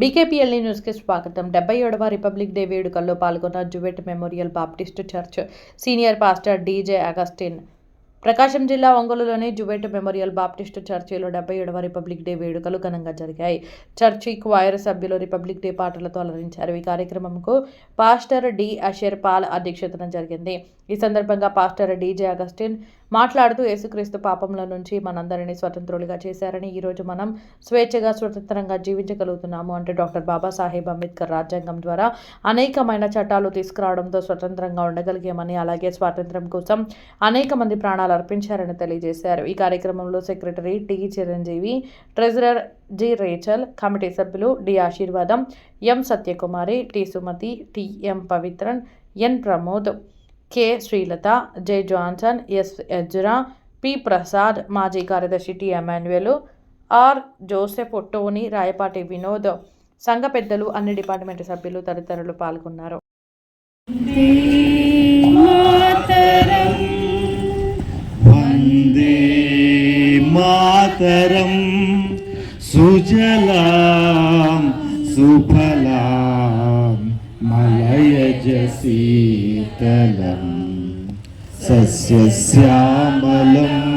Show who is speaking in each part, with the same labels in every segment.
Speaker 1: బీకేపీఎల్ఈ న్యూస్కి స్వాగతం. డెబ్బై ఏడవ రిపబ్లిక్ డే వేడుకల్లో పాల్గొన్న Jewett memorial baptist church senior pastor D J Augustine. Prakasam జిల్లా ఒంగోలులోని జువెట్ మెమోరియల్ బాప్టిస్ట్ చర్చిలో డెబ్బై ఏడవ రిపబ్లిక్ డే వేడుకలు ఘనంగా జరిగాయి. చర్చి క్వైర్ సభ్యులు రిపబ్లిక్ డే పాటలతో అలరించారు. ఈ కార్యక్రమంకు పాస్టర్ డి అషేర్ పాల్ అధ్యక్షతన జరిగింది. ఈ సందర్భంగా పాస్టర్ డీజే అగస్టిన్ మాట్లాడుతూ యేసుక్రీస్తు పాపంలో నుంచి మనందరినీ స్వతంత్రులుగా చేశారని ఈరోజు మనం స్వేచ్ఛగా స్వతంత్రంగా జీవించగలుగుతున్నాము అంటే డాక్టర్ బాబాసాహెబ్ అంబేద్కర్ రాజ్యాంగం ద్వారా అనేకమైన చట్టాలు తీసుకురావడంతో స్వతంత్రంగా ఉండగలిగామని అలాగే స్వాతంత్రం కోసం అనేక మంది ప్రాణాలు అర్పించారని తెలియజేశారు. ఈ కార్యక్రమంలో secretary T Chiranjeevi treasurer G Rachel committee సభ్యులు D Aashirvadam M Satyakumari T Sumathi T M Pavithran N Pramod K. Srilatha J. Johnson S. Ezra P. Prasad మాజీ కార్యదర్శి T. Emmanuel R. Joseph Tony Rayapati Vinod సంఘ పెద్దలు అన్ని department సభ్యులు తదితరులు పాల్గొన్నారు.
Speaker 2: సుజలా సుఫల సీతలం సస్యశ్యామలం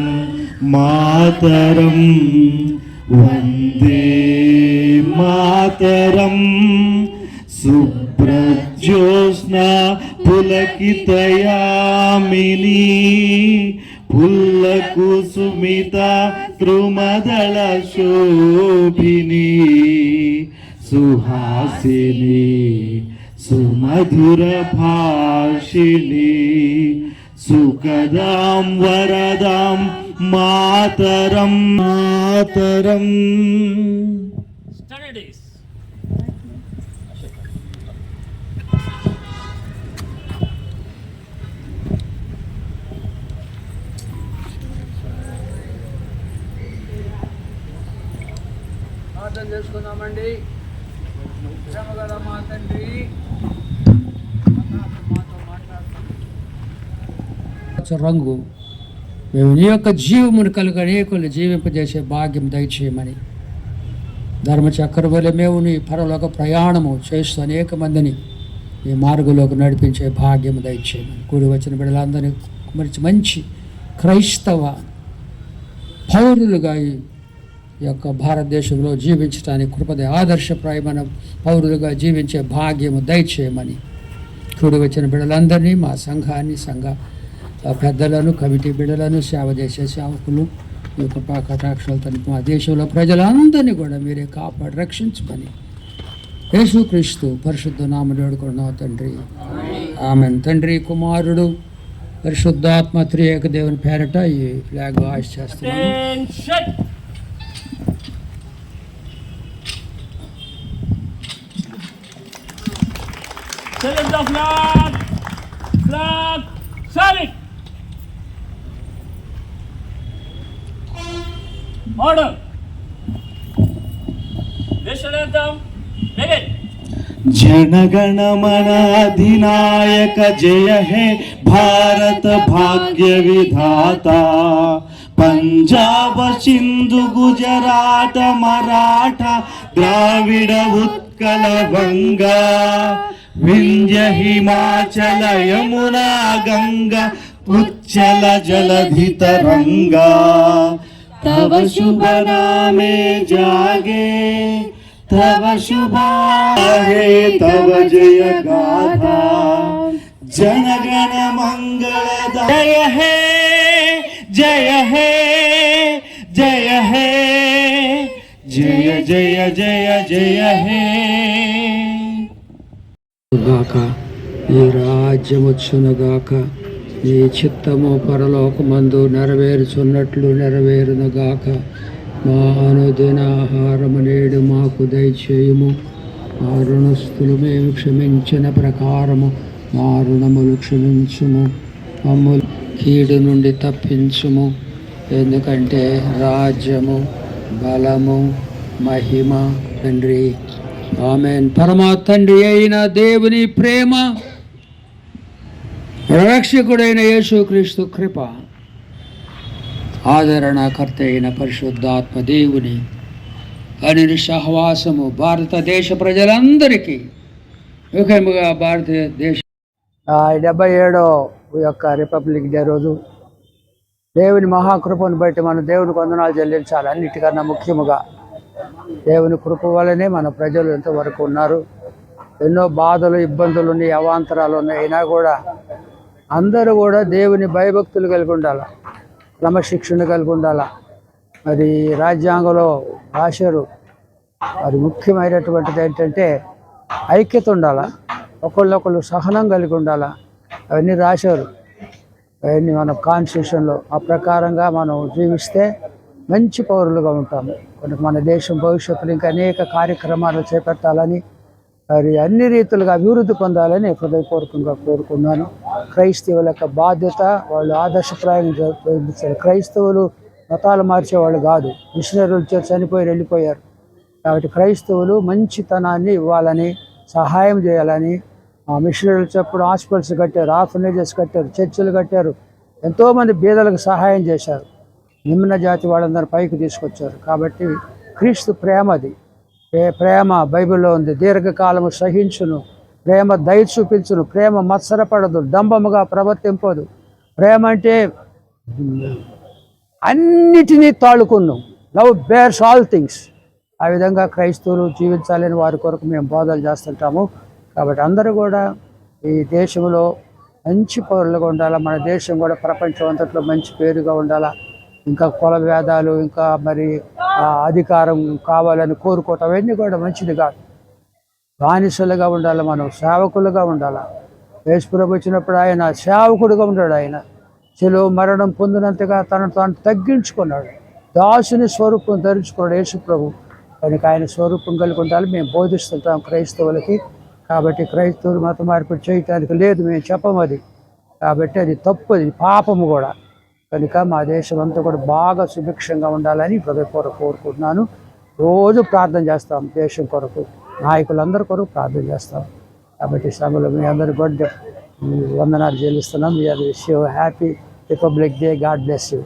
Speaker 2: మాతరం. వందే మాతరం. శుభ్రజ్యోత్స్న పులకితయామిని పుల్లకుసుమిత త్రుమదళ శోభిని. సుహాసిని सुमधुरभाषिणी सुखदां वरदां मातरं मातरम्
Speaker 3: Studies. ప్రార్థన చేసుకుందామండి శ్రమగల మా తండ్రి రంగు. మేము నీ యొక్క జీవమును కలుగు అనేకులు జీవింపజేసే భాగ్యం దయచేయమని. ధర్మచక్ర వల్ల మేము నీ పరలోక ప్రయాణము చేస్తూ అనేక మందిని ఈ మార్గంలోకి నడిపించే భాగ్యం దయచేయమని. కూడి వచ్చిన బిడ్డలందరినీ మంచి మంచి క్రైస్తవ పౌరులుగా ఈ యొక్క భారతదేశంలో జీవించడానికి కృపద ఆదర్శప్రాయమైన పౌరులుగా జీవించే భాగ్యము దయచేయమని. కూడి వచ్చిన బిడ్డలందరినీ మా సంఘాన్ని సంఘ పెద్దలను కమిటీ బిడ్డలను సేవ చేసే సేవకులు ఈ యొక్క పా- కటాక్షాలతో మా దేశంలో ప్రజలందరినీ కూడా మీరే కాపాడి రక్షించమని యేసుక్రీస్తు పరిశుద్ధ నామలు వేడుకున్నావు తండ్రి ఆమె తండ్రి కుమారుడు పరిశుద్ధాత్మ త్రియేక దేవుని పేరట ఈ ఫ్లాగ్ వాష్ చేస్తున్నాను
Speaker 4: Salute the flag. Flag. Salute! National anthem. Begin.
Speaker 2: अधिनायक जय हे भारत भाग्य विधाता पंजाब सिंधु गुजरात मराठा द्राविड उत्कल गंगा विंध्य हिमाचल यमुना गंगा उच्चल जलधि तरंगा तव शुभ नामे जागे तव शुभाहे तव जय गाथा जनगण मंगल जय हे जय हे जय हे जय जय जय जय हे
Speaker 3: గాక ఈ రాజ్యం వచ్చునుగాక నీ చిత్తము పరలోకమందు నెరవేరుచున్నట్లు నెరవేరునగాక. మా అనుదిన ఆహారము నేడు మాకు దయచేయుము. మా రుణస్థులు మేము క్షమించిన ప్రకారము మా రుణములు క్షమించుము. మమ్ములు కీడు నుండి తప్పించుము. ఎందుకంటే రాజ్యము బలము మహిమ తండ్రి. ఆమెన్. పరమా తండ్రి అయిన దేవుని ప్రేమ. రక్షకుడైన యేసుక్రీస్తు కృప ఆదరణకర్త అయిన పరిశుద్ధాత్మ దేవుని
Speaker 5: అని సహవాసము భారతదేశ ప్రజలందరికీ ముఖ్యముగా భారతదేశ డెబ్బై ఏడో యొక్క రిపబ్లిక్ డే రోజు దేవుని మహాకృపను బట్టి మనం దేవుని వందనాలు చెల్లించాలి. అన్నిటికన్నా ముఖ్యముగా దేవుని కృప వల్లనే మన ప్రజలు ఎంతవరకు ఉన్నారు ఎన్నో బాధలు ఇబ్బందులు ఉన్నాయి అవాంతరాలు ఉన్నాయి. అయినా కూడా అందరూ కూడా దేవుని భయభక్తులు కలిగి ఉండాలి? క్రమశిక్షణ కలిగి ఉండాలి? మరి రాజ్యాంగంలో రాశారు మరి ముఖ్యమైనటువంటిది ఏంటంటే ఐక్యత ఉండాలా? ఒకళ్ళొకళ్ళు సహనం కలిగి ఉండాలా? అవన్నీ రాశారు. అవన్నీ మన కాన్స్టిట్యూషన్లో ఆ ప్రకారంగా మనం జీవిస్తే మంచి పౌరులుగా ఉంటాము. మన దేశం భవిష్యత్తులో ఇంకా అనేక కార్యక్రమాలు చేపట్టాలని మరి అన్ని రీతులుగా అభివృద్ధి పొందాలని హృదయపూర్వకంగా కోరుకున్నాను క్రైస్తవుల యొక్క బాధ్యత వాళ్ళు ఆదర్శప్రాయంగా చూపించారు క్రైస్తవులు మతాలు మార్చేవాళ్ళు కాదు. మిషనరీలు చేసి చనిపోయి వెళ్ళిపోయారు. కాబట్టి క్రైస్తవులు మంచితనాన్ని ఇవ్వాలని సహాయం చేయాలని ఆ మిషనరీలు చెప్పుడు హాస్పిటల్స్ కట్టారు ఆర్ఫనేజెస్ కట్టారు చర్చిలు కట్టారు. ఎంతోమంది బీదలకు సహాయం చేశారు. నిమ్న జాతి వాళ్ళందరూ పైకి తీసుకొచ్చారు. కాబట్టి క్రీస్తు ప్రేమది ప్రేమ బైబిల్లో ఉంది. దీర్ఘకాలము సహించును. ప్రేమ దయ చూపించును. ప్రేమ మత్సరపడదు. డంబముగా ప్రవర్తింపదు. ప్రేమ అంటే అన్నిటినీ తాళుకున్నాం లవ్ బేర్స్ ఆల్ థింగ్స్. ఆ విధంగా క్రైస్తవులు జీవించాలని వారి కొరకు మేము బోధలు చేస్తుంటాము. కాబట్టి అందరూ కూడా ఈ దేశంలో మంచి పౌరులుగా ఉండాలా? మన దేశం కూడా ప్రపంచం అంతట్లో మంచి పేరుగా ఉండాలా? ఇంకా కుల భేదాలు ఇంకా మరి అధికారం కావాలని కోరుకోవటం అవన్నీ కూడా మంచిది కాదు. బానిసలుగా ఉండాలి మనం సేవకులుగా ఉండాలి? యేసుప్రభు వచ్చినప్పుడు ఆయన సేవకుడుగా ఉన్నాడు ఆయన. చెలో మరణం పొందినంతగా తనను తాను తగ్గించుకున్నాడు. దాసుని స్వరూపం ధరించుకున్నాడు యేసుప్రభు. కనుక ఆయన స్వరూపం కలిగి ఉండాలి. మేము బోధిస్తుంటాం క్రైస్తవులకి. కాబట్టి క్రైస్తవులు మత మార్పిడి చేయటానికి లేదు మేము చెప్పమది. కాబట్టి అది తప్పు అది పాపము కూడా. కనుక మా దేశం అంతా కూడా బాగా సుభిక్షంగా ఉండాలని హృదయపూర్వక కోరుకుంటున్నాను. రోజు ప్రార్థన చేస్తాం దేశం కొరకు నాయకులందరి కొరకు ప్రార్థన చేస్తాం. కాబట్టి సభలో మీ అందరి కూడా వందనాలు చెల్లిస్తున్నాం. You happy republic day. God bless you.